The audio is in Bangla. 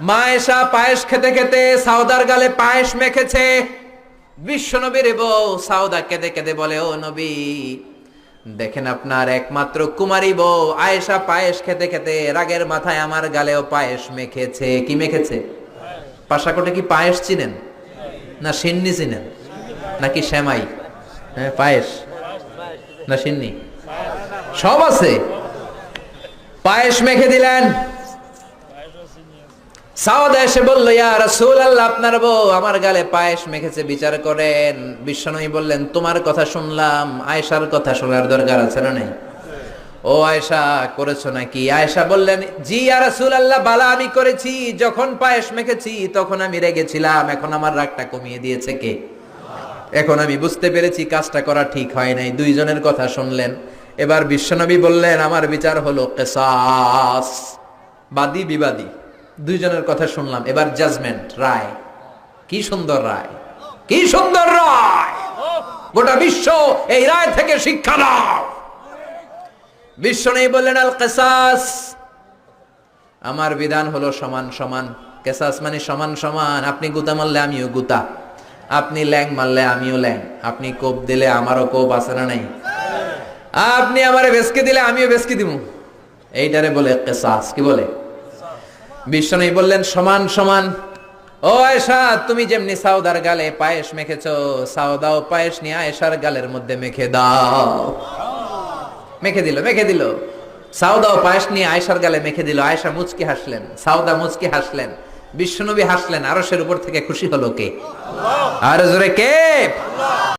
মা এসা পায়েস খেতে খেতে সাউদার গালে পায়েস মেখেছে। বিশ্ব নবীর বউ সাউদা কেঁদে কেঁদে বলে, ও নবী, দেখেন আপনার একমাত্র কুমারী বউ। আয়েশা পায়েস খেতে খেতে রাগের মাথায় আমার গালেও পায়েস মেখেছে। কি মেখেছে? পাশাকোটে কি পায়েস চিনেন? না সিন্নি চিনেন? নাকি শ্যামাই? হ্যাঁ পায়েস। না সিন্নি? সব আছে। পায়েস মেখে দিলেন। সাওদা এসে বলল, ইয়া রাসূল আল্লাহ আপনার বউ আমার গালে পায়েস মেখেছে, বিচার করেন। বিশ্বনবী বললেন, তোমার কথা শুনলাম, আয়েশার কথা শোনার দরকার আছে না নেই? ও আয়েশা, করেছ নাকি? আয়েশা বললেন, জি, ইয়া রাসূল আল্লাহ বালা আমি করেছি। যখন পায়েস মেখেছি, তখন আমি রেগেছিলাম। এখন আমার রাগটা কমিয়ে দিয়েছে কে? এখন আমি বুঝতে পেরেছি, কাজটা করা ঠিক হয় নাই। দুইজনের কথা শুনলেন। এবার বিশ্বনবী বললেন, আমার বিচার হলো কেসাস, বাদী বিবাদী। দুইজনের কথা শুনলাম। এবার জাজমেন্ট রায়। কি সুন্দর রায়। কি সুন্দর রায়। গোটা বিশ্ব এই রায় থেকে শিক্ষা দাও বিশ্ব নেই বললেন, আল কেসাস, আমার বিধান হলো সমান সমান। কেসাস মানে সমান সমান। আপনি গুতা মারলে আমিও গুতা। আপনি ল্যাং মারলে আমিও ল্যাং। আপনি কোপ দিলে আমারও কোপ আছে না নাই? আপনি আমারে বেসকে দিলে আমিও বেসকে দিব এইটারে বলে কেসাস। কি বলে? বিশ্বনবী বললেন, সমান সমান। ও আয়েশা, তুমি যেমনি সাউদার গালে পায়েস মেখেছো সাউদাও পায়েস নিয়ে আয়েশার গালের মধ্যে মেখে দাও। মেখে দিল মেখে দিল। সাউদাও পায়েস নিয়ে আয়েশার গালে মেখে দিল। আয়েশা মুচকি হাসলেন সাউদা মুচকি হাসলেন। বিশ্বনবী হাসলেন, আরশের উপর থেকে খুশি হলো কে? আর জোরে কে?